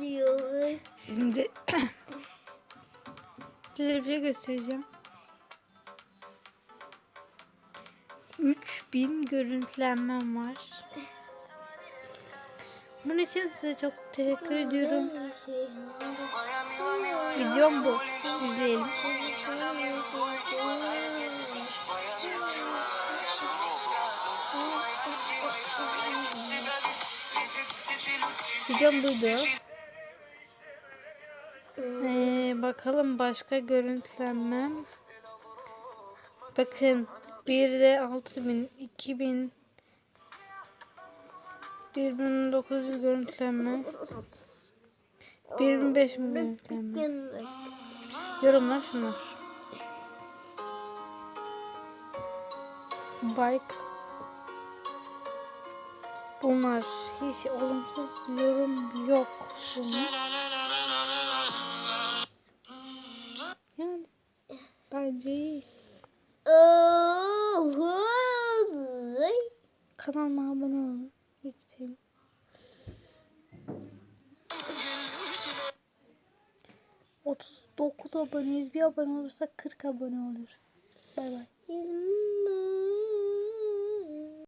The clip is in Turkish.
Diyor? Şimdi size bir şey göstereceğim. 3000 görüntülenmem var. Bunun için size çok teşekkür ediyorum. Videom bu. İzleyelim. Videom buydu. Ee, bakalım başka görüntülenmem. Bakın bir de 6000, 2000, 1900 görüntülenme, 1500 görüntülenme. Yorumlar şunlar. Bike. Bunlar hiç olumsuz yorum yok. Yani bence iyi. Kanalıma abone olun. Lütfen. Otuz dokuz aboneyiz. Bir abone olursak 40 abone oluruz. Bay bay.